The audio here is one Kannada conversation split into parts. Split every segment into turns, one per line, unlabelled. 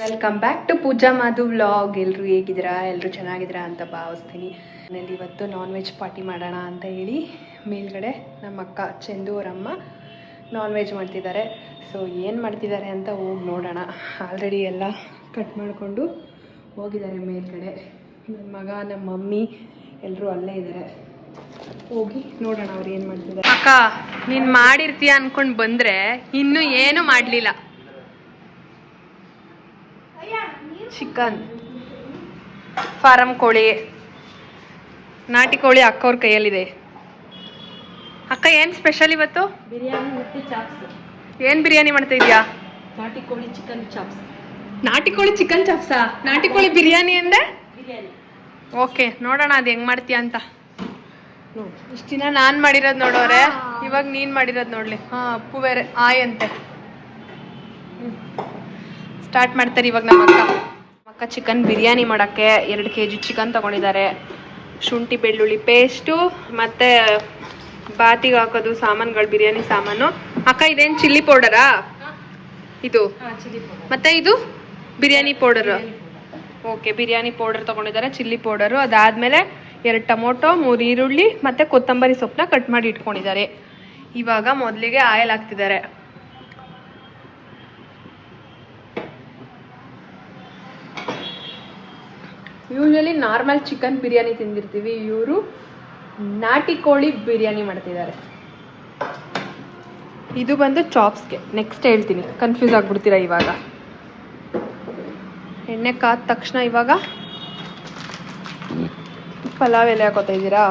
Welcome back to Pooja Madhu vlog ಎಲ್ಲರೂ ಹೇಗಿದ್ದೀರಾ? ಎಲ್ಲರೂ ಚೆನ್ನಾಗಿದ್ದೀರಾ ಅಂತ ಭಾವಿಸ್ತೀನಿ. ಮನೇಲಿ ಇವತ್ತು ನಾನ್ ವೆಜ್ ಪಾರ್ಟಿ ಮಾಡೋಣ ಅಂತ ಹೇಳಿ ಮೇಲ್ಗಡೆ ನಮ್ಮ ಅಕ್ಕ ಚಂದು ಅವರಮ್ಮ ನಾನ್ ವೆಜ್ ಮಾಡ್ತಿದ್ದಾರೆ. ಸೊ ಏನು ಮಾಡ್ತಿದ್ದಾರೆ ಅಂತ ಹೋಗಿ ನೋಡೋಣ. ಆಲ್ರೆಡಿ ಎಲ್ಲ ಕಟ್ ಮಾಡಿಕೊಂಡು ಹೋಗಿದ್ದಾರೆ ಮೇಲ್ಗಡೆ. ನನ್ನ ಮಗ ನಮ್ಮ ಮಮ್ಮಿ ಎಲ್ಲರೂ ಅಲ್ಲೇ ಇದ್ದಾರೆ. ಹೋಗಿ ನೋಡೋಣ ಅವ್ರು ಏನು ಮಾಡ್ತಿದ್ದಾರೆ. ಅಕ್ಕ ನೀನು ಮಾಡಿರ್ತೀಯ ಅನ್ಕೊಂಡು ಬಂದರೆ ಇನ್ನೂ ಏನು ಮಾಡಲಿಲ್ಲ. ಚಿಕನ್. ಫಾರಂ ಕೋಳಿ. ನಾಟಿ ಕೋಳಿ ಅಕ್ಕವ್ರ ಕೈಯಲ್ಲಿದೆ. ಅಕ್ಕ ಏನು ಸ್ಪೆಷಲ್ ಇವತ್ತು?
ಬಿರಿಯಾನಿ ಮತ್ತು ಚಾಪ್ಸ್
ಏನು ಬಿರಿಯಾನಿ ಮಾಡ್ತಾ ಇದೀಯಾ?
ನಾಟಿ ಕೋಳಿ ಚಿಕನ್ ಚಾಪ್ಸ್
ನಾಟಿ ಕೋಳಿ ಚಿಕನ್ ಚಾಪ್ಸಾ ನಾಟಿ ಕೋಳಿ ಬಿರಿಯಾನಿ ಅಂದೆ?
ಬಿರಿಯಾನಿ.
ಓಕೆ ನೋಡೋಣ ಅದು ಹೆಂಗ್ ಮಾಡ್ತೀಯ ಅಂತ. ಇಷ್ಟು ದಿನ ನಾನ್ ಮಾಡಿರೋದ್ ನೋಡೋರೆ ಇವಾಗ ನೀನ್ ಮಾಡಿರೋದ್ ನೋಡ್ಲಿ. ಹಾ ಅಪ್ಪು ಬೇರೆ ಆಯ್ ಅಂತೆ. ಸ್ಟಾರ್ಟ್ ಮಾಡ್ತಾರೆ ಇವಾಗ ನಮ್ಮ ಅಕ್ಕ. ಅಕ್ಕ ಚಿಕನ್ ಬಿರಿಯಾನಿ ಮಾಡಕ್ಕೆ ಎರಡು ಕೆ ಜಿ ಚಿಕನ್ ತಗೊಂಡಿದ್ದಾರೆ. ಶುಂಠಿ ಬೆಳ್ಳುಳ್ಳಿ ಪೇಸ್ಟು ಮತ್ತೆ ಬಾತಿಗೆ ಹಾಕೋದು ಸಾಮಾನುಗಳು ಬಿರಿಯಾನಿ ಸಾಮಾನು. ಅಕ್ಕ ಇದೇನ್ ಚಿಲ್ಲಿ ಪೌಡರಾ ಇದು. ಮತ್ತೆ ಇದು? Biryani powder okay biryani powder ತಗೊಂಡಿದ್ದಾರೆ ಚಿಲ್ಲಿ ಪೌಡರು ಅದಾದಮೇಲೆ ಎರಡು ಟೊಮೊಟೊ ಮೂರು ಈರುಳ್ಳಿ ಮತ್ತು ಕೊತ್ತಂಬರಿ ಸೊಪ್ಪನ್ನ ಕಟ್ ಮಾಡಿ ಇಟ್ಕೊಂಡಿದ್ದಾರೆ. ಇವಾಗ ಮೊದಲಿಗೆ ಆಯಿಲ್ ಹಾಕ್ತಿದ್ದಾರೆ. ಯೂಶಲಿ ನಾರ್ಮಲ್ ಚಿಕನ್ ಬಿರಿಯಾನಿ ತಿಂದಿರ್ತೀವಿ. ಇವರು ನಾಟಿ ಕೋಳಿ ಬಿರಿಯಾನಿ ಮಾಡ್ತಿದ್ದಾರೆ. ಇದು ಬಂದು ಚಾಪ್ಸ್ಗೆ. ನೆಕ್ಸ್ಟ್ ಹೇಳ್ತೀನಿ. ಕನ್ಫ್ಯೂಸ್ ಆಗಿಬಿಡ್ತೀರಾ ಇವಾಗ? ಎಣ್ಣೆ ಕಾದ ತಕ್ಷಣ ಇವಾಗ ಪಲಾವ್ ಎಲೆ ಹಾಕೋತಾ ಇದ್ದೀರಾ?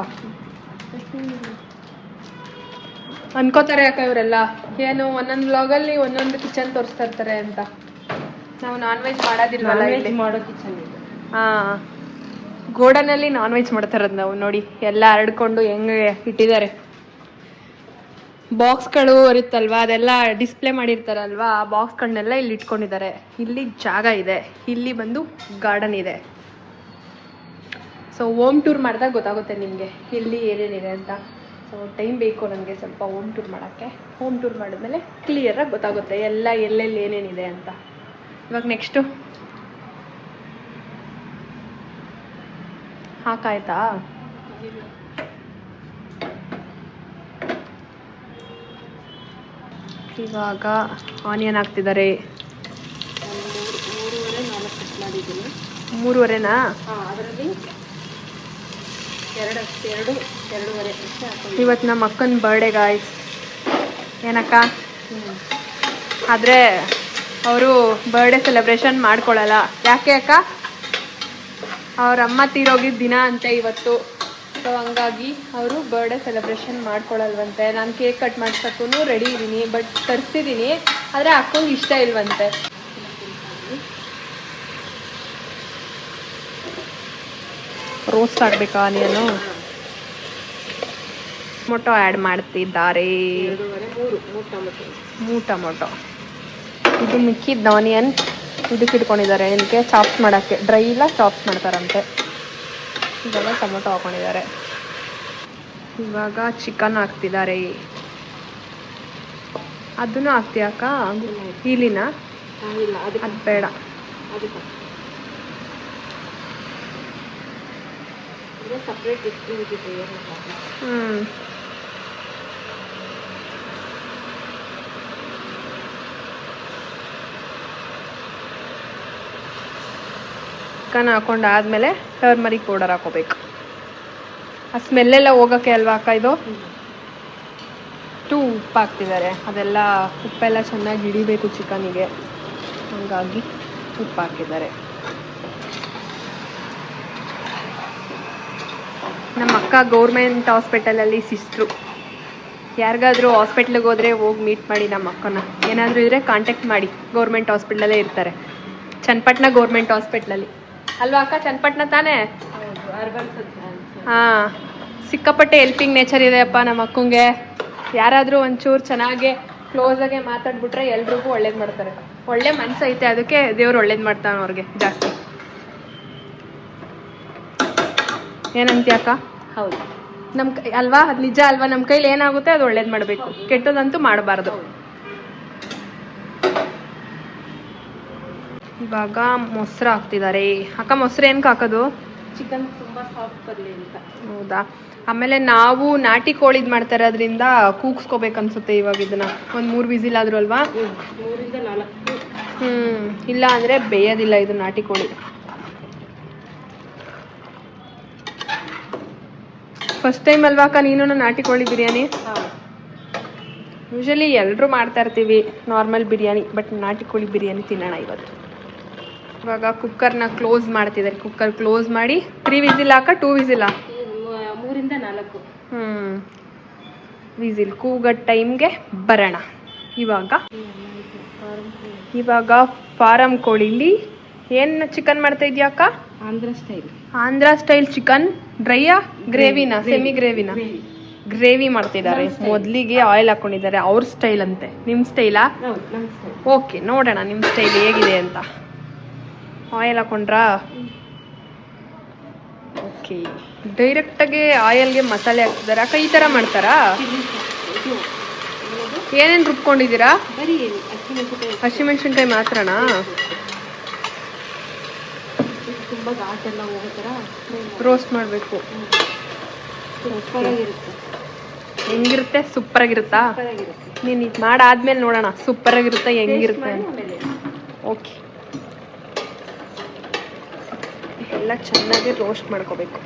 ಅನ್ಕೋತಾರೆ ಯಾಕ ಇವರೆಲ್ಲ. ಏನು ಒಂದೊಂದು ಬ್ಲಾಗಲ್ಲಿ ಒಂದೊಂದು ಕಿಚನ್ ತೋರಿಸ್ತಾ ಇರ್ತಾರೆ ಅಂತ. ನಾವು ನಾನ್ ವೆಜ್ ಮಾಡೋದಿಲ್ವಲ್ಲ
ಹಾ
ಇಲ್ಲಿ?
ಅಲ್ಲಿ ಮಾಡೋ ಕಿಚನ್ ಇದು.
ಹಾ. ಗೋಡನಲ್ಲಿ ನಾನ್ ವೆಜ್ ಮಾಡ್ತಾರದ್ ನಾವು ನೋಡಿ. ಎಲ್ಲ ಹರಡ್ಕೊಂಡು ಹೆಂಗೆ ಇಟ್ಟಿದ್ದಾರೆ. ಬಾಕ್ಸ್ಗಳು ಇರುತ್ತಲ್ವಾ ಅದೆಲ್ಲ ಡಿಸ್ಪ್ಲೇ ಮಾಡಿರ್ತಾರಲ್ವಾ? ಆ ಬಾಕ್ಸ್ಗಳನ್ನೆಲ್ಲ ಇಲ್ಲಿ ಇಟ್ಕೊಂಡಿದ್ದಾರೆ. ಇಲ್ಲಿ ಜಾಗ ಇದೆ. ಇಲ್ಲಿ ಬಂದು ಗಾರ್ಡನ್ ಇದೆ. ಸೊ ಓಮ್ ಟೂರ್ ಮಾಡಿದಾಗ ಗೊತ್ತಾಗುತ್ತೆ ನಿಮಗೆ ಇಲ್ಲಿ ಏನೇನಿದೆ ಅಂತ. ಸೊ ಟೈಮ್ ಬೇಕು ನನಗೆ ಸ್ವಲ್ಪ ಹೋಮ್ ಟೂರ್ ಮಾಡೋಕ್ಕೆ. ಹೋಮ್ ಟೂರ್ ಮಾಡಿದ್ಮೇಲೆ ಕ್ಲಿಯರಾಗಿ ಗೊತ್ತಾಗುತ್ತೆ ಎಲ್ಲ ಎಲ್ಲೆಲ್ಲಿ ಏನೇನಿದೆ ಅಂತ. ಇವಾಗ ನೆಕ್ಸ್ಟು ಹಾಕಾಯ್ತಾ ಇವಾಗ ಆನಿಯನ್ ಹಾಕ್ತಿದ್ದಾರೆ. ಮೂರುವರೆನಾ?
ಹಾಂ ಅದರಲ್ಲಿ ಎರಡು ಎರಡು
ಇವತ್ತು ನಮ್ಮ ಅಕ್ಕನ ಬರ್ಡೇ ಗಾಯ್ಸ್ ಏನಕ್ಕ? ಆದರೆ ಅವರು ಬರ್ಡೇ ಸೆಲೆಬ್ರೇಷನ್ ಮಾಡ್ಕೊಳ್ಳಲ್ಲ ಯಾಕೆ ಅಕ್ಕ? ಅವ್ರ ಅಮ್ಮ ತೀರೋಗಿದ್ದ ದಿನ ಅಂತೆ ಇವತ್ತು. ಸೊ ಹಂಗಾಗಿ ಅವರು ಬರ್ಡೇ ಸೆಲೆಬ್ರೇಷನ್ ಮಾಡ್ಕೊಳ್ಳಲ್ವಂತೆ ನಾನು ಕೇಕ್ ಕಟ್ ಮಾಡ್ಸಕ್ಕೂ ರೆಡಿ ಇದ್ದೀನಿ ಬಟ್ ತರಿಸಿದ್ದೀನಿ ಆದರೆ ಅಕ್ಕಂಗೆ ಇಷ್ಟ ಇಲ್ವಂತೆ. ರೋಸ್ಟ್ ಆಗಬೇಕಾ ಆನಿಯನು ಟೊಮೊಟೊ ಆ್ಯಡ್ ಮಾಡ್ತಿದ್ದಾರೆ.
ಮೂರು ಟೊಮೆಟೊ.
ಇದು ಮಿಕ್ಕಿದ್ದ ಆನಿಯನ್ ಇದಕ್ಕೆ ಇಟ್ಕೊಂಡಿದ್ದಾರೆ. ಏನಕ್ಕೆ ಚಾಪ್ಸ್ ಮಾಡೋಕ್ಕೆ ಡ್ರೈ ಇಲ್ಲ ಚಾಪ್ಸ್ ಮಾಡ್ತಾರಂತೆ. ಇದೆಲ್ಲ ಟೊಮೊಟೊ ಹಾಕೊಂಡಿದ್ದಾರೆ. ಇವಾಗ ಚಿಕನ್ ಹಾಕ್ತಿದ್ದಾರೆ. ಅದನ್ನು ಹಾಕ್ತೀಯಕ್ಕ ಇಲಿನ
ಹಾಂ ಇಲ್ಲ ಅದಕ್ಕೆ.
ಅದು ಬೇಡ.
ಇದು ಸಪ್ರೇಟ್ ಪ್ರಾಬ್ಲಮ್
ಹ್ಞೂ ಚಿಕನ್ ಹಾಕೊಂಡು ಆದಮೇಲೆ ಟರ್ಮರಿಕ್ ಪೌಡರ್ ಹಾಕೋಬೇಕು. ಆ ಸ್ಮೆಲ್ಲೆಲ್ಲ ಹೋಗೋಕ್ಕೆ ಅಲ್ವಾ ಅಕ್ಕ ಇದು? ಟೂ ಉಪ್ಪು ಹಾಕ್ತಿದ್ದಾರೆ ಅದೆಲ್ಲ ಉಪ್ಪೆಲ್ಲ ಚೆನ್ನಾಗಿ ಹಿಡಿಬೇಕು ಚಿಕನಿಗೆ. ಹಂಗಾಗಿ ಉಪ್ಪು ಹಾಕಿದ್ದಾರೆ ನಮ್ಮ ಅಕ್ಕ ಗೌರ್ಮೆಂಟ್ ಹಾಸ್ಪಿಟಲಲ್ಲಿ ಸಿಸ್ಟ್ರು. ಯಾರಿಗಾದ್ರೂ ಹಾಸ್ಪಿಟ್ಲಿಗೆ ಹೋದರೆ ಹೋಗಿ ಮೀಟ್ ಮಾಡಿ ನಮ್ಮ ಅಕ್ಕನ. ಏನಾದರೂ ಇದ್ದರೆ ಕಾಂಟ್ಯಾಕ್ಟ್ ಮಾಡಿ. ಗೌರ್ಮೆಂಟ್ ಹಾಸ್ಪಿಟ್ಲಲ್ಲೇ ಇರ್ತಾರೆ. ಚನ್ನಪಟ್ಟಣ ಗೌರ್ಮೆಂಟ್ ಹಾಸ್ಪಿಟ್ಲಲ್ಲಿ. ಅಲ್ವಾ ಅಕ್ಕ? ಚನ್ನಪಟ್ಟಣ ತಾನೇ? ಹಾಂ. ಸಿಕ್ಕಾಪಟ್ಟೆ ಹೆಲ್ಪಿಂಗ್ ನೇಚರ್ ಇದೆಯಪ್ಪ ನಮ್ಮ ಅಕ್ಕಂಗೆ. ಯಾರಾದರೂ ಒಂಚೂರು ಚೆನ್ನಾಗಿ ಕ್ಲೋಸಾಗೆ ಮಾತಾಡ್ಬಿಟ್ರೆ ಎಲ್ರಿಗೂ ಒಳ್ಳೇದು ಮಾಡ್ತಾರೆ. ಒಳ್ಳೆ ಮನಸ್ಸೈತೆ ಅದಕ್ಕೆ ದೇವ್ರು ಒಳ್ಳೇದು ಮಾಡ್ತಾನೆ ಅವ್ರಿಗೆ ಜಾಸ್ತಿ. ಏನಂತೀಯ ಅಕ್ಕ?
ಹೌದು.
ನಮ್ಮ ಕೈ ಅಲ್ವಾ? ಅದು ನಿಜ ಅಲ್ವಾ? ನಮ್ಮ ಕೈಲಿ ಏನಾಗುತ್ತೆ ಅದು ಒಳ್ಳೇದು ಮಾಡಬೇಕು. ಕೆಟ್ಟದಂತೂ ಮಾಡಬಾರ್ದು. ಇವಾಗ ಮೊಸರು ಹಾಕ್ತಿದ್ದಾರೆ. ಅಕ್ಕ ಮೊಸರು ಏನಕ್ಕೆ ಹಾಕೋದು?
ಚಿಕನ್ ತುಂಬಾ ಸಾಫ್ಟ್ ಬರಲಿ ಅಂತ.
ಹೌದಾ? ಆಮೇಲೆ ನಾವು ನಾಟಿ ಕೋಳಿದ್ ಮಾಡ್ತಾ ಇರೋದ್ರಿಂದ ಕೂಗ್ಸ್ಕೋಬೇಕು ಅನ್ಸುತ್ತೆ ಇವಾಗ ಇದನ್ನ. ಒಂದು ಮೂರು ವಿಸಿಲ್ ಆದ್ರೂ ಅಲ್ವಾ
ಮೂರಿಂದ ನಾಲ್ಕು.
ಹ್ಮ್ ಇಲ್ಲ ಅಂದ್ರೆ ಬೇಯೋದಿಲ್ಲ ಇದು ನಾಟಿ ಕೋಳಿ. ಫಸ್ಟ್ ಟೈಮ್ ಅಲ್ವಾ ಅಕ್ಕ? ನೀನು ನಾಟಿ ಕೋಳಿ ಬಿರಿಯಾನಿ? ಯೂಶಲಿ ಎಲ್ಲರೂ ಮಾಡ್ತಾ ಇರ್ತೀವಿ ನಾರ್ಮಲ್ ಬಿರಿಯಾನಿ ಬಟ್ ನಾಟಿ ಕೋಳಿ ಬಿರಿಯಾನಿ ತಿನ್ನೋಣ ಇವತ್ತು. ಇವಾಗ ಕುಕ್ಕರ್ನ ಕ್ಲೋಸ್ ಮಾಡ್ತಿದ್ದಾರೆ. ಕುಕ್ಕರ್ ಕ್ಲೋಸ್ ಮಾಡಿ ತ್ರೀ ವಿಸಿಲ್ ಹಾಕ ಟೂ ವಿಸಿಲ್
ಮೂರಿಂದ ನಾಲ್ಕು.
ಹ್ಮ್. ವಿಸಿಲ್ ಕೂಗೋ ಟೈಮ್ಗೆ ಬರೋಣ. ಇವಾಗ ಇವಾಗ ಫಾರಂ ಕೋಳಿಲಿ ಏನು ಚಿಕನ್ ಮಾಡ್ತಾ ಇದೀಯ ಅಕ್ಕ?
Andhra style
Andhra style chicken ಡ್ರೈಯಾ ಗ್ರೇವಿನ ಸೆಮಿ ಗ್ರೇವಿನ ಗ್ರೇವಿ ಮಾಡ್ತಿದ್ದಾರೆ. ಮೊದಲಿಗೆ ಆಯಿಲ್ ಹಾಕೊಂಡಿದ್ದಾರೆ. ಅವ್ರ ಸ್ಟೈಲ್ ಅಂತೆ. ನಿಮ್ಮ ಸ್ಟೈಲಾ ಓಕೆ ನೋಡೋಣ ನಿಮ್ಮ ಸ್ಟೈಲ್ ಹೇಗಿದೆ ಅಂತ. ಆಯಿಲ್ ಹಾಕೊಂಡ್ರಾ? ಓಕೆ ಡೈರೆಕ್ಟಾಗಿ ಆಯಿಲ್ಗೆ ಮಸಾಲೆ ಹಾಕ್ತಿದಾರೆ ಅಕ್ಕ ಈ ಥರ ಮಾಡ್ತಾರಾ? ಏನೇನ್ ರುಬ್ಕೊಂಡಿದ್ದೀರಾ?
ಹಸಿಮೆಣ್ಸಿನ್ಕಾಯಿ
ಮಾತ್ರನಾ?
ತುಂಬ ಘಾಟೆಲ್ಲ ಹೋಗೋ ಥರ
ರೋಸ್ಟ್ ಮಾಡಬೇಕು.
ಸೂಪರಾಗಿರುತ್ತೆ.
ಹೆಂಗಿರುತ್ತೆ? ಸೂಪರ್ ಆಗಿರುತ್ತಾ
ಸೂಪರಾಗಿರುತ್ತೆ.
ನೀನು ಇದು ಮಾಡಾದ್ಮೇಲೆ ನೋಡೋಣ. ಸೂಪರ್ ಆಗಿರುತ್ತೆ ಹೆಂಗಿರುತ್ತೆ ಓಕೆ ಎಲ್ಲ ಚೆನ್ನಾಗಿ ರೋಸ್ಟ್ ಮಾಡ್ಕೋಬೇಕು.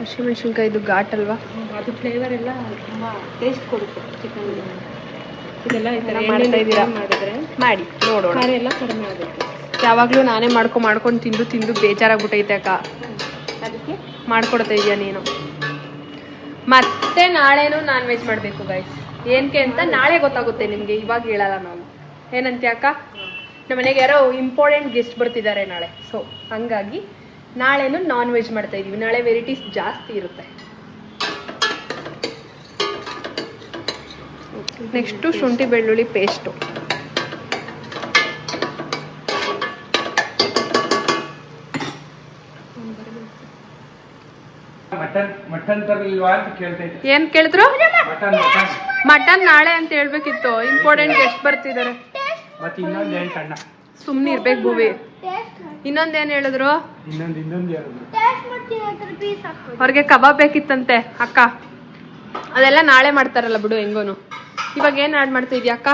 ಹಸಿಮೆಣಸಿನ್ಕಾಯಿದು ಘಾಟ್ ಅಲ್ವಾ?
ಅದು ಫ್ಲೇವರ್ ಎಲ್ಲ ತುಂಬ ಟೇಸ್ಟ್ ಕೊಡುತ್ತೆ ಚಿಕನ್ ಇದೆಲ್ಲ ಈ ಥರ
ಮಾಡ್ತಾ ಇದ್ದೀರಾ?
fry ಮಾಡಿದ್ರೆ
ಮಾಡಿ ನೋಡೋಣ.
ಯಾವಾಗ್ಲೂ ಎಲ್ಲ ಕಡಿಮೆ ಆಗುತ್ತೆ.
ಯಾವಾಗಲೂ ನಾನೇ ಮಾಡ್ಕೊ ಮಾಡ್ಕೊಂಡು ತಿಂದು ತಿಂದು ಬೇಜಾರಾಗ್ಬಿಟ್ಟೈತೆ ಅಕ್ಕ.
ಅದಕ್ಕೆ?
ಮಾಡ್ಕೊಡ್ತಾ ಇದೀಯ ನೀನು? ಮತ್ತೆ ನಾಳೆನೂ ನಾನ್ ವೆಜ್ ಮಾಡಬೇಕು ಗೈಸ್ ಏನ್ಕೆ ಅಂತ ನಾಳೆ ಗೊತ್ತಾಗುತ್ತೆ ನಿಮಗೆ ಇವಾಗ ಹೇಳಲ್ಲ ನಾನು. ಏನಂತೆ ಅಕ್ಕ? ನಮ್ಮ ಮನೆಗೆ ಯಾರೋ ಇಂಪಾರ್ಟೆಂಟ್ ಗೆಸ್ಟ್ ಬರ್ತಿದ್ದಾರೆ ನಾಳೆ. ಸೊ ಹಂಗಾಗಿ ನಾಳೆನು ನಾನ್ ವೆಜ್ ಮಾಡ್ತಾ ಇದೀವಿ. ನಾಳೆ ವೆರೈಟೀಸ್ ಜಾಸ್ತಿ ಇರುತ್ತೆ. ನೆಕ್ಸ್ಟು ಶುಂಠಿ ಬೆಳ್ಳುಳ್ಳಿ ಪೇಸ್ಟು. ಏನ್ ಕೇಳಿದ್ರು?
ಮಟನ್
ನಾಳೆ ಅಂತ ಹೇಳ್ಬೇಕಿತ್ತು. ಇಂಪಾರ್ಟೆಂಟ್ ಗೆಸ್ಟ್ ಬರ್ತಿದ್ದಾರೆ ಸುಮ್ನೆ ಇರ್ಬೇಕು ಭೂವಿ. ಇನ್ನೊಂದೇನ್ ಹೇಳಿದ್ರು?
ಇನ್ನೊಂದು ಇನ್ನೊಂದು ಹೇಳಿದ್ರು
ಅವ್ರಿಗೆ ಕಬಾಬ್ ಬೇಕಿತ್ತಂತೆ ಅಕ್ಕ. ಅದೆಲ್ಲ ನಾಳೆ ಮಾಡ್ತಾರಲ್ಲ ಬಿಡು ಹೆಂಗೋನು. ಇವಾಗ ಏನ್ ಆಡ್ ಮಾಡ್ತಾ ಇದೀಯ ಅಕ್ಕ?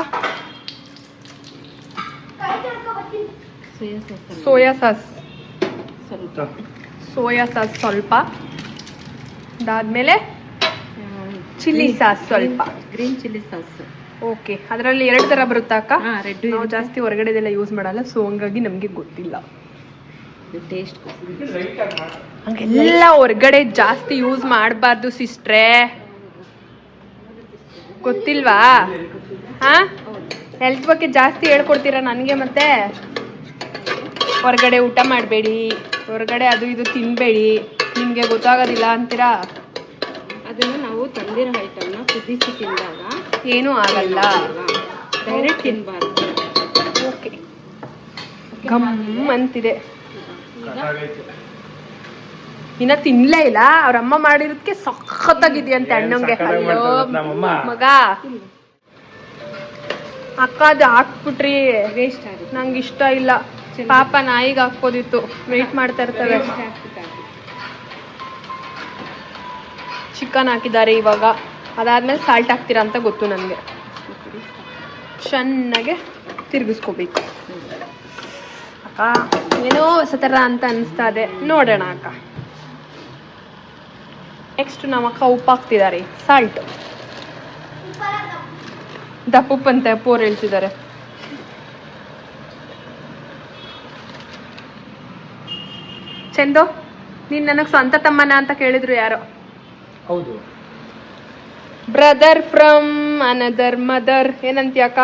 Soya sauce.
ಸೋಯಾ ಸಾಸ್
ಸ್ವಲ್ಪ.
ಸೋಯಾ ಸಾಸ್ ಸ್ವಲ್ಪ. ಅದಾದ್ಮೇಲೆ ಚಿಲ್ಲಿ ಸಾಸ್ ಸ್ವಲ್ಪ.
Green chilli sauce.
ಓಕೆ ಅದರಲ್ಲಿ ಎರಡು ತರ ಬರುತ್ತಾ ಅಕ್ಕ?
ಹಾಂ ರೆಡ್
ನಾವು ಜಾಸ್ತಿ ಹೊರಗಡೆದೆಲ್ಲ ಯೂಸ್ ಮಾಡಲ್ಲ ಸೊ ಹಂಗಾಗಿ ನಮಗೆ ಗೊತ್ತಿಲ್ಲ.
ಟೇಸ್ಟ್
ಹಂಗೆಲ್ಲ ಹೊರಗಡೆ ಜಾಸ್ತಿ ಯೂಸ್ ಮಾಡಬಾರ್ದು ಸಿಸ್ಟ್ರೇ ಗೊತ್ತಿಲ್ವಾ? ಹಾ? ಹೆಲ್ತ್ ಬಗ್ಗೆ ಜಾಸ್ತಿ ಹೇಳ್ಕೊಡ್ತೀರಾ ನನಗೆ ಮತ್ತೆ? ಹೊರಗಡೆ ಊಟ ಮಾಡಬೇಡಿ ಹೊರಗಡೆ ಅದು ಇದು ತಿನ್ನಬೇಡಿ ನಿಮಗೆ ಗೊತ್ತಾಗೋದಿಲ್ಲ ಅಂತೀರಾ?
ಅದನ್ನು ನಾವು ತಂದಿರೋ ಐಟಮ್ನ ಕುದಿಸಿ ತಿಂದಾಗ
ಏನೂ ಆಗಲ್ಲ.
ಡೈರೆಕ್ಟ್ ತಿನ್ನಬಾರ್ದು
ಓಕೆ ಗಮ್ಮ ಅಂತಿದೆ. ಇನ್ನ ತಿನ್ಲೇ ಇಲ್ಲ ಅವ್ರ ಅಮ್ಮ ಮಾಡಿರೋದಕ್ಕೆ ಸಖತ್ತಾಗಿದ್ಯಂತೆ ಅಣ್ಣಂಗೆ.
ಹಲೋ.
ಮಗ ಅಕ್ಕ ಅದು ಹಾಕ್ಬಿಟ್ರಿ
ವೇಸ್ಟ್ ಆಗುತ್ತೆ
ನಂಗೆ ಇಷ್ಟ ಇಲ್ಲ. ಪಾಪ ನಾಯಿಗೆ ಹಾಕ್ಬೋದಿತ್ತು. ವೇಟ್ ಮಾಡ್ತಾ ಇರ್ತವೆ. ಚಿಕನ್ ಹಾಕಿದ್ದಾರೆ ಇವಾಗ. ಅದಾದ್ಮೇಲೆ ಸಾಲ್ಟ್ ಹಾಕ್ತೀರಾ ಅಂತ ಗೊತ್ತು ನನಗೆ. ಚೆನ್ನಾಗೆ ತಿರುಗಿಸ್ಕೋಬೇಕು. ಅಕ್ಕ ಏನೋ ಹೊಸ ಥರ ಅಂತ ಅನಿಸ್ತಾ ಇದೆ. ನೋಡೋಣ ಅಕ್ಕ. ನೆಕ್ಸ್ಟ್ ನಮ್ಮ ಅಕ್ಕ ಉಪ್ಪು ಹಾಕ್ತಿದ್ದಾರೆ ಸಾಲ್ಟ್ ದಪ್ಪುಪ್ಪಂತೆ ಪೋರ್ ಹೇಳ್ತಿದ್ದಾರೆ ಚಂದು ನೀನ್ ನನಗೆ ಸ್ವಂತ ತಮ್ಮನ ಅಂತ ಕೇಳಿದ್ರು ಯಾರೋ?
ಹೌದು.
ಬ್ರದರ್ ಫ್ರಮ್ ಅನದರ್ ಮದರ್ ಏನಂತೀಯ ಅಕ್ಕ?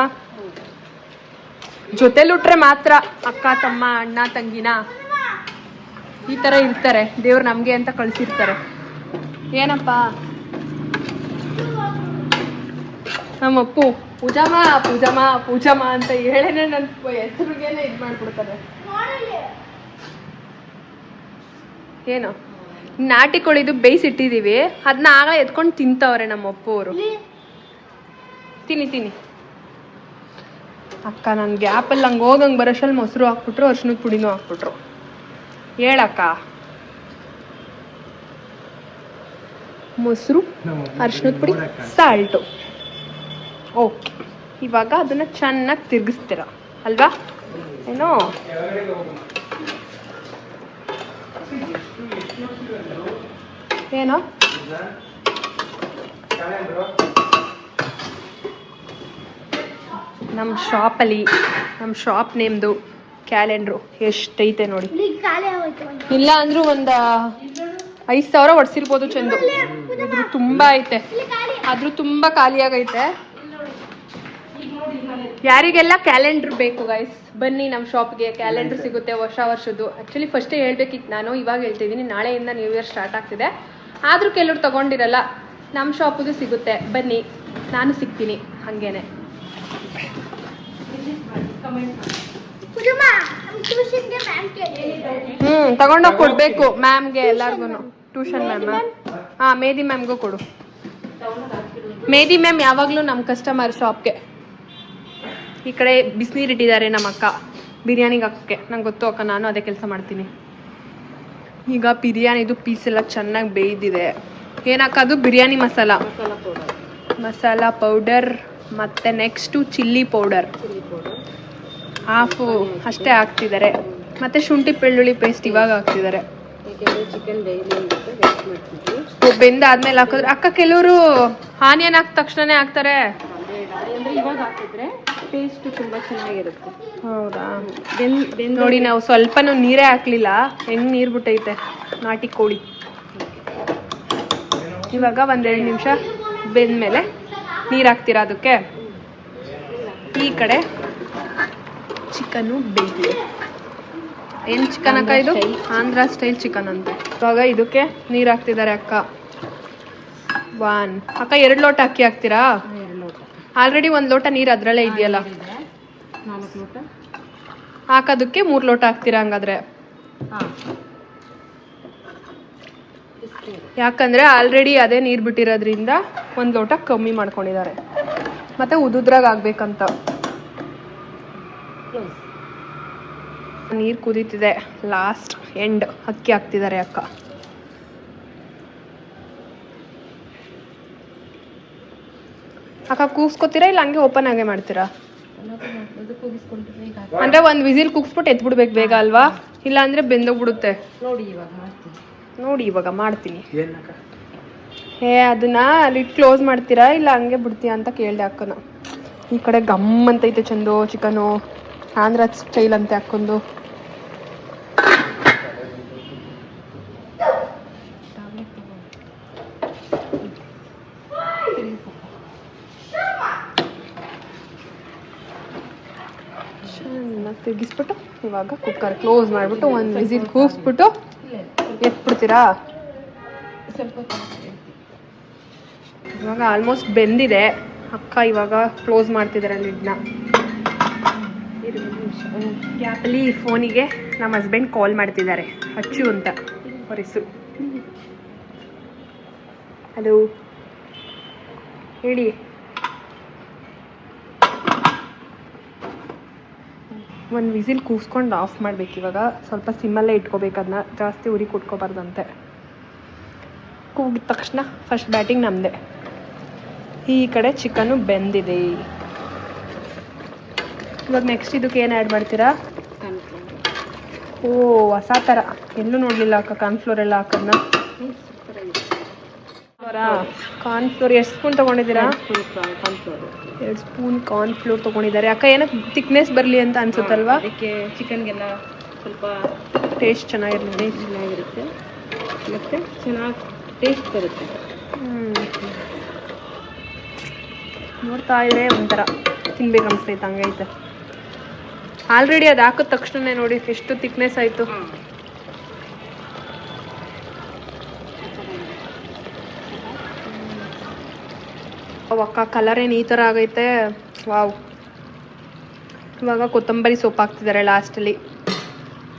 ಜೊತೆಲುಟ್ರೆ ಮಾತ್ರ ಅಕ್ಕ ತಮ್ಮ ಅಣ್ಣ ತಂಗಿನ? ಈ ತರ ಇರ್ತಾರೆ. ದೇವ್ರು ನಮ್ಗೆ ಅಂತ ಕಳ್ಸಿರ್ತಾರೆ. ಏನಪ್ಪ? ನಮ್ಮ ಅಪ್ಪು ಪೂಜಾಮ ಪೂಜಾಮ ಪೂಜಾಮ ಅಂತ ಹೇಳೇನೆ ನನ್ನ ಹೆಸರಿಗೇನೆ ಇದು ಮಾಡ್ಬಿಡ್ತಾರೆ. ಏನು? ನಾಟಿ ಕೋಳಿದು ಬೇಯಿಸಿಟ್ಟಿದೀವಿ ಅದನ್ನ ಆಗ ಎತ್ಕೊಂಡು ತಿಂತವ್ರೆ ನಮ್ಮ ಅಪ್ಪು ಅವರು ತಿನ್ನಿ ತಿನ್ನಿ. ಅಕ್ಕ ನನ್ನ ಗ್ಯಾಪಲ್ಲಿ ಹಂಗೆ ಹೋಗಂಗೆ ಬರೋಷ್ಟಲ್ಲಿ ಮೊಸರು ಹಾಕ್ಬಿಟ್ರು ಅರ್ಶಿನದ ಪುಡಿನೂ ಹಾಕ್ಬಿಟ್ರು. ಹೇಳಕ್ಕ? ಮೊಸರು ಅರ್ಶಿನದ ಪುಡಿ ಸಾಲ್ಟು ಓಕೆ ಇವಾಗ ಅದನ್ನ ಚೆನ್ನಾಗಿ ತಿರ್ಗಿಸ್ತೀರ. ಅಲ್ವಾ? ಏನೋ? ಏನೋ? ನಮ್ಮ ಶಾಪಲ್ಲಿ ನಮ್ಮ ಶಾಪ್ ನೇಮ್ದು ಕ್ಯಾಲೆಂಡ್ರು. ಎಷ್ಟೈತೆ ನೋಡಿ. ಇಲ್ಲ ಅಂದ್ರೂ ಒಂದು ಐದು ಸಾವಿರ ಒಡ್ಸಿರ್ಬೋದು ಚಂದು. ಇದ್ರ ತುಂಬಾ ಐತೆ. ಆದ್ರೂ ತುಂಬಾ ಖಾಲಿಯಾಗೈತೆ. ಯಾರಿಗೆಲ್ಲ ಕ್ಯಾಲೆಂಡರ್ ಬೇಕು ಗೈಸ್ ಬನ್ನಿ ನಮ್ಮ ಶಾಪ್ಗೆ ಕ್ಯಾಲೆಂಡರ್ ಸಿಗುತ್ತೆ ವರ್ಷ ವರ್ಷದ್ದು. ಆ್ಯಕ್ಚುಲಿ ಫಸ್ಟೇ ಹೇಳ್ಬೇಕಿತ್ತು ನಾನು ಇವಾಗ ಹೇಳ್ತಿದ್ದೀನಿ ನಾಳೆಯಿಂದ ನ್ಯೂ ಇಯರ್ ಸ್ಟಾರ್ಟ್ ಆಗ್ತಿದೆ. ಆದರೂ ಕೆಲವ್ರು ತಗೊಂಡಿರಲ್ಲ ನಮ್ಮ ಶಾಪಿಗೂ ಸಿಗುತ್ತೆ. ಬನ್ನಿ ನಾನು ಸಿಗ್ತೀನಿ ಹಾಗೇನೆ. ಹ್ಞೂ ತಗೊಂಡೋಗಿ ಕೊಡಬೇಕು ಮ್ಯಾಮ್ಗೆ ಎಲ್ಲರಿಗೂ ಟ್ಯೂಷನ್ ಮ್ಯಾಮ್ ಹಾಂ ಮೇದಿ ಮ್ಯಾಮ್ಗೂ ಕೊಡು. ಮೇದಿ ಮ್ಯಾಮ್ ಯಾವಾಗಲೂ ನಮ್ಮ ಕಸ್ಟಮರ್ ಶಾಪ್ಗೆ ಈ ಕಡೆ ಬಿಸಿನೀರು ಇಟ್ಟಿದ್ದಾರೆ ನಮ್ಮ ಅಕ್ಕ. ಬಿರಿಯಾನಿಗೆ ಹಾಕೋಕ್ಕೆ. ನಂಗೆ ಗೊತ್ತು ಅಕ್ಕ, ನಾನು ಅದೇ ಕೆಲಸ ಮಾಡ್ತೀನಿ. ಈಗ ಬಿರಿಯಾನಿದು ಪೀಸ್ ಎಲ್ಲ ಚೆನ್ನಾಗಿ ಬೇಯ್ದಿದೆ. ಏನಕ್ಕದು ಬಿರಿಯಾನಿ ಮಸಾಲ.
ಮಸಾಲ ಪೌಡರ್
ಮತ್ತು ನೆಕ್ಸ್ಟು ಚಿಲ್ಲಿ ಪೌಡರ್ ಹಾಫು ಅಷ್ಟೇ ಹಾಕ್ತಿದ್ದಾರೆ. ಮತ್ತು ಶುಂಠಿ ಬೆಳ್ಳುಳ್ಳಿ ಪೇಸ್ಟ್ ಇವಾಗ ಹಾಕ್ತಿದ್ದಾರೆ.
ಯಾಕೆಂದರೆ ಚಿಕನ್ ಡೈಲಿ ಅಂತ ರೆಸ್ಟ್ ಮಾಡ್ತಿದ್ವಿ
ಓ, ಬೆಂದಾದ್ಮೇಲೆ ಹಾಕಿದ್ರೆ ಅಕ್ಕ ಕೆಲವರು ಆನಿಯನ್ ಹಾಕಿದ ತಕ್ಷಣನೇ ಹಾಕ್ತಾರೆ.
ಅಂದರೆ ಇವಾಗ ಹಾಕಿದ್ರೆ ಟೇಸ್ಟ್ ತುಂಬ ಚೆನ್ನಾಗಿರುತ್ತೆ.
ಹೌದಾ?
ಬೆಂದ
ನೋಡಿ ನಾವು ಸ್ವಲ್ಪನೂ ನೀರೇ ಹಾಕ್ಲಿಲ್ಲ. ಹೆಂಗ್ ನೀರ್ ಬಿಟ್ಟೈತೆ? ನಾಟಿ ಕೋಳಿ. ಇವಾಗ ಒಂದೆರಡು ನಿಮಿಷ ಬೆಂದ್ಮೇಲೆ ನೀರು ಹಾಕ್ತೀರಾ ಅದಕ್ಕೆ? ಈ ಕಡೆ ಚಿಕನ್ ಬೇಯ್ತಿದೆ ಏನು ಚಿಕನ್ ಅಕ್ಕ ಇದು? ಆಂಧ್ರ ಸ್ಟೈಲ್ ಚಿಕನ್ ಅಂತ. ಇವಾಗ ಇದಕ್ಕೆ ನೀರು ಹಾಕ್ತಿದ್ದಾರೆ ಅಕ್ಕ. ಒನ್ ಅಕ್ಕ ಎರಡು ಲೋಟ ಅಕ್ಕಿ ಹಾಕ್ತೀರಾ? ಆಲ್ರೆಡಿ ಒಂದು ಲೋಟ ನೀರು ಅದರಲ್ಲೇ ಇದೆಯಲ್ಲ. ಹಾಕೋದಕ್ಕೆ ಮೂರು ಲೋಟ ಹಾಕ್ತೀರಾ ಹಂಗಾದ್ರೆ? ಯಾಕಂದ್ರೆ ಆಲ್ರೆಡಿ ಅದೇ ನೀರು ಬಿಟ್ಟಿರೋದ್ರಿಂದ ಒಂದು ಲೋಟ ಕಮ್ಮಿ ಮಾಡ್ಕೊಂಡಿದ್ದಾರೆ. ಮತ್ತೆ ಉದುದ್ರಾಗ ಆಗ್ಬೇಕಂತ. ನೀರು ಕುದೀತಿದೆ. ಲಾಸ್ಟ್ ಎಂಡ್ ಅಕ್ಕಿ ಹಾಕ್ತಿದ್ದಾರೆ ಅಕ್ಕ. ಅಕ್ಕ ಕೂಗ್ಸ್ಕೊತೀರಾ ಇಲ್ಲ ಹಂಗೆ ಓಪನ್ ಆಗೇ ಮಾಡ್ತೀರಾ? ಅಂದ್ರೆ ಒಂದು ವಿಸಿಲ್ ಕೂಗ್ಸ್ಬಿಟ್ಟು ಎತ್ಬಿಡ್ಬೇಕು ಬೇಗ ಅಲ್ವಾ? ಇಲ್ಲ ಅಂದ್ರೆ ಬೆಂದೋಗ್ಬಿಡುತ್ತೆ.
ನೋಡಿ ಇವಾಗ ಮಾಡ್ತೀನಿ.
ನೋಡಿ ಇವಾಗ ಮಾಡ್ತೀನಿ. ಏ ಅದನ್ನ ಅಲ್ಲಿ ಕ್ಲೋಸ್ ಮಾಡ್ತೀರಾ ಇಲ್ಲ ಹಂಗೆ ಬಿಡ್ತೀಯಾ ಅಂತ ಕೇಳ್ದೆ ಅಕ್ಕನ. ಈ ಕಡೆ ಗಮ್ ಅಂತೈತೆ ಚಂದೋ ಚಿಕನು. ಆಂಧ್ರ ಸ್ಟೈಲ್ ಅಂತೆ ಹಾಕೊಂಡು ಚೆನ್ನಾಗಿ ಇವಾಗ ಕುಕ್ಕರ್ ಕ್ಲೋಸ್ ಮಾಡಿಬಿಟ್ಟು, ಒಂದು ವಿಸಿಲ್ ಕೂಗಿಸ್ಬಿಟ್ಟು ಎತ್ಬಿಡ್ತೀರಾ. ಇವಾಗ ಆಲ್ಮೋಸ್ಟ್ ಬೆಂದಿದೆ. ಅಕ್ಕ ಇವಾಗ ಕ್ಲೋಸ್ ಮಾಡ್ತಿದ್ದಾರೆ ಲಿಡ್ನ
ನಿಮಿಷ
ಫೋನಿಗೆ ನಮ್ಮ ಹಸ್ಬೆಂಡ್ ಕಾಲ್ ಮಾಡ್ತಿದ್ದಾರೆ. ಅಚ್ಚು ಅಂತ. ಹೊರಿಸು ಹಲೋ ಹೇಳಿ. ಒಂದು ವಿಸಿಲ್ ಕೂಸ್ಕೊಂಡು ಆಫ್ ಮಾಡ್ಬೇಕು ಇವಾಗ. ಸ್ವಲ್ಪ ಸಿಮ್ಮಲ್ಲೇ ಇಟ್ಕೋಬೇಕು. ಅದನ್ನ ಜಾಸ್ತಿ ಉರಿ ಕುಟ್ಕೋಬಾರ್ದಂತೆ. ಕೂಗಿದ ತಕ್ಷಣ ಫಸ್ಟ್ ಬ್ಯಾಟಿಂಗ್ ನಮ್ಮದೇ ಈ ಕಡೆ ಚಿಕನ್ನು ಬೆಂದಿದೆ. ಇವಾಗ ನೆಕ್ಸ್ಟ್ ಇದಕ್ಕೆ ಏನು ಆ್ಯಡ್ ಮಾಡ್ತೀರಾ? ಓ ಹೊಸ ಥರ ಎಲ್ಲೂ ನೋಡಲಿಲ್ಲ ಅಕ್ಕ ಕಾರ್ನ್ಫ್ಲೋರ್ ಎಲ್ಲ ಹಾಕೋದನ್ನ. ಕಾರ್ನ್ಫ್ಲೋರ್ ಎಷ್ಟು ಸ್ಪೂನ್ ತೊಗೊಂಡಿದ್ದೀರಾ. ಎರಡು ಸ್ಪೂನ್ ಕಾರ್ನ್ಫ್ಲೋರ್ ತೊಗೊಂಡಿದ್ದಾರೆ. ಅಕ್ಕ ಏನಕ್ಕೆ ತಿಕ್ನೆಸ್ ಬರಲಿ ಅಂತ ಅನ್ಸುತ್ತಲ್ವಾ?
ಅದಕ್ಕೆ ಚಿಕನ್ಗೆಲ್ಲ ಸ್ವಲ್ಪ
ಟೇಸ್ಟ್ ಚೆನ್ನಾಗಿರಲಿ.
ಟೇಸ್ಟ್ ಚೆನ್ನಾಗಿರುತ್ತೆ. ಮತ್ತು ಚೆನ್ನಾಗಿ ಟೇಸ್ಟ್ ಬರುತ್ತೆ.
ನೋಡ್ತಾ ಇದ್ರೆ ಒಂಥರ ತಿನ್ಬೇಕು ಅನಿಸ್ತೈತೆ ಹಂಗೈತೆ. ಆಲ್ರೆಡಿ ಅದು ಹಾಕಿದ ತಕ್ಷಣ ನೋಡಿ ಎಷ್ಟು ತಿಕ್ನೆಸ್ ಆಯಿತು. ಅಕ್ಕ ಕಲರ್ ಏನು ಈ ಥರ ಆಗೈತೆ. ವಾವ್ ಇವಾಗ ಕೊತ್ತಂಬರಿ ಸೊಪ್ಪು ಹಾಕ್ತಿದ್ದಾರೆ ಲಾಸ್ಟಲ್ಲಿ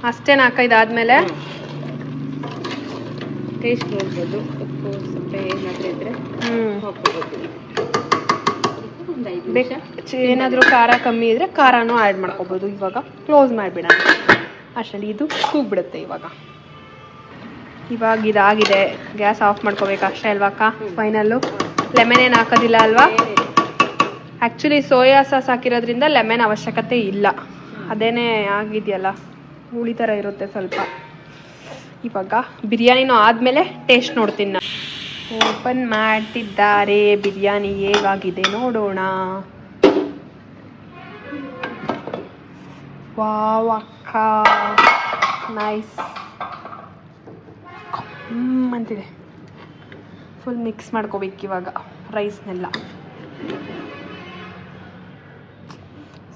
ಅಷ್ಟೇ ಹಾಕ ಇದಾದ್ಮೇಲೆ?
ಟೇಸ್ಟ್ ನೋಡ್ಬೋದು. ಉಪ್ಪು ಸ್ವಲ್ಪ ಏನಾದರೂ ಇದ್ದರೆ
ಹ್ಞೂ ಬೇಕ್. ಏನಾದರೂ ಖಾರ ಕಮ್ಮಿ ಇದ್ರೆ ಖಾರನೂ ಆ್ಯಡ್ ಮಾಡ್ಕೋಬೋದು. ಇವಾಗ ಕ್ಲೋಸ್ ಮಾಡಿಬಿಡೋಣ. ಅಷ್ಟರಲ್ಲಿ ಇದು ಕೂಗ್ಬಿಡುತ್ತೆ ಇವಾಗ. ಇವಾಗ ಇದಾಗಿದೆ. ಗ್ಯಾಸ್ ಆಫ್ ಮಾಡ್ಕೋಬೇಕು ಅಷ್ಟೇ ಅಲ್ವಾ ಅಕ್ಕ? ಫೈನಲ್ಲು ಲೆಮನ್ ಏನು ಹಾಕೋದಿಲ್ಲ ಅಲ್ವಾ? ಆ್ಯಕ್ಚುಲಿ ಸೋಯಾ ಸಾಸ್ ಹಾಕಿರೋದ್ರಿಂದ ಲೆಮನ್ ಅವಶ್ಯಕತೆ ಇಲ್ಲ. ಅದೇನೇ ಆಗಿದೆಯಲ್ಲ? ಹುಳಿ ಥರ ಇರುತ್ತೆ ಸ್ವಲ್ಪ. ಇವಾಗ ಬಿರಿಯಾನಿನೂ ಆದಮೇಲೆ ಟೇಸ್ಟ್ ನೋಡ್ತೀನಿ ನಾನು. ಓಪನ್ ಮಾಡ್ತಿದ್ದಾರೆ. ಬಿರಿಯಾನಿ ಹೇಗಾಗಿದೆ ನೋಡೋಣ. ವಾವ್ ಅಕ್ಕ. ನೈಸ್. ಹ್ಞೂ ಅಂತಿದೆ. ಫುಲ್ ಮಿಕ್ಸ್ ಮಾಡ್ಕೋಬೇಕು ಇವಾಗ ರೈಸ್ನೆಲ್ಲ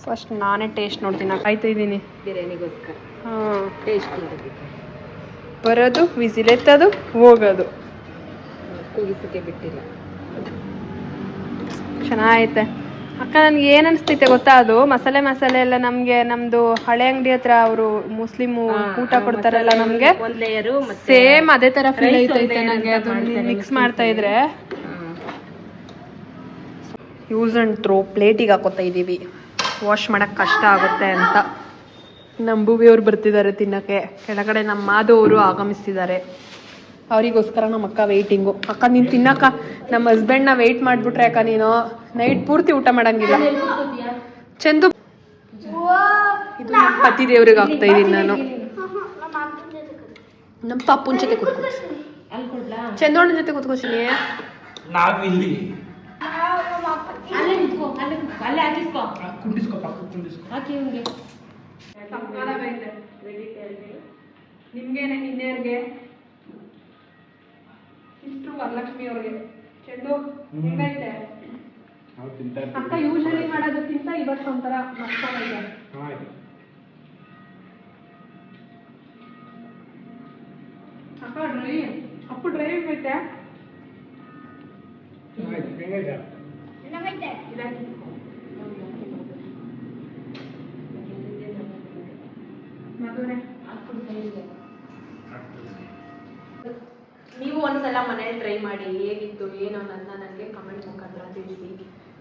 ಫಸ್ಟ್ ನಾನೇ ಟೇಸ್ಟ್ ನೋಡ್ತೀನಿ ಕಾಯ್ತಾ ಇದ್ದೀನಿ.
ಬಿರಿಯಾನಿಗೋಸ್ಕರ.
ಹಾಂ.
ಟೇಸ್ಟ್
ಬರೋದು ವಿಸಿಲ್ ಎತ್ತೋದು ಹೋಗೋದು.
ಕೂಗಿಸೋಕ್ಕೆ ಬಿಟ್ಟಿಲ್ಲ.
ಚೆನ್ನಾಗೈತೆ. ಅಕ್ಕ ನನಗೆ ಏನು ಅನಿಸ್ತೈತೆ ಗೊತ್ತಾ ಅದು? ಮಸಾಲೆ ಮಸಾಲೆ ಎಲ್ಲ ನಮಗೆ ನಮ್ದು ಹಳೆ ಅಂಗಡಿ ಹತ್ರ ಅವರು ಮುಸ್ಲಿಂ ಊಟ ಕೊಡ್ತಾರಲ್ಲ ನಮಗೆ? ಸೇಮ್ ಅದೇ ತರ ಫೀಲ್ ಐತೈತೆ ನನಗೆ ಅದು ಮಿಕ್ಸ್ ಮಾಡ್ತಾ ಇದ್ರೆ. ಯೂಸ್ ಅಂಡ್ ಥ್ರೋ ಪ್ಲೇಟಿಗೆ ಹಾಕೋತಾ ಇದ್ದೀವಿ ವಾಶ್ ಮಾಡಕ್ ಕಷ್ಟ ಆಗುತ್ತೆ ಅಂತ. ನಮ್ಮ ಭೂವಿಯವ್ರು ಬರ್ತಿದ್ದಾರೆ ತಿನ್ನೋಕ್ಕೆ. ಕೆಳಗಡೆ ನಮ್ಮ ಮಾಧು ಅವರು ಆಗಮಿಸ್ತಿದ್ದಾರೆ. ಅವರಿಗೋಸ್ಕರ ನಮ್ಮ ಅಕ್ಕ ವೆಯ್ಟಿಂಗು ಅಕ್ಕ ನೀನು ತಿನ್ನಕ್ಕ. ನಮ್ಮ ಹಸ್ಬೆಂಡ್ನ ವೆಯ್ಟ್ ಮಾಡ್ಬಿಟ್ರೆ ಅಕ್ಕ ನೀನು ನೈಟ್ ಪೂರ್ತಿ ಊಟ ಮಾಡಂಗಿಲ್ಲ. ಚಂದು. ಇದು ನಮ್ಮ ಪತಿ ದೇವ್ರಿಗೆ ಆಗ್ತಾ ಇದ್ದೀನಿ ನಾನು. ನಮ್ಮ ಪಪ್ಪನ ಜೊತೆ ಕೂತ್ಕೊ.
ಅಲ್ಲಿ ಕೊಡ್ಲಾ
ಚಂದೋಣ ಜೊತೆ ಕೂತ್ಕೋತೀನಿ
ನಿಮ್ಗೆ ಇಲ್ಲಿ
ಸಿಸ್ಟ್ರು ವರಲಕ್ಷ್ಮಿ ಅವ್ರಿಗೆ. ಚೆಂಡು ಹೆಂಗೈತೆ ಅಕ್ಕ ಯೂಶಲಿ ಮಾಡೋದಕ್ಕಿಂತ ಇವತ್ತು ಒಂಥರ
ಆಯ್ತು.
ಅಕ್ಕ ಡ್ರೈ ಅಪ್ಪು ಡ್ರೈವ್ ಐತೆ
ಹೆಂಗೈತೆ?
ಮಾಡಿ ಹೇಗಿತ್ತು, ಏನು ಅನ್ನೋದನ್ನ ನನಗೆ ಕಮೆಂಟ್ ಮುಖಾಂತರ ತಿಳಿಸಿ.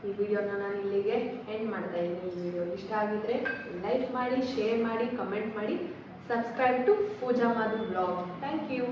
ಈ ವಿಡಿಯೋನ ನಾನು ಇಲ್ಲಿಗೆ ಎಂಡ್ ಮಾಡ್ತಾ ಇದ್ದೀನಿ. ಈ ವಿಡಿಯೋ ಇಷ್ಟ ಆಗಿದ್ರೆ ಲೈಕ್ ಮಾಡಿ ಶೇರ್ ಮಾಡಿ ಕಮೆಂಟ್ ಮಾಡಿ subscribe to Pooja Madhu blog thank you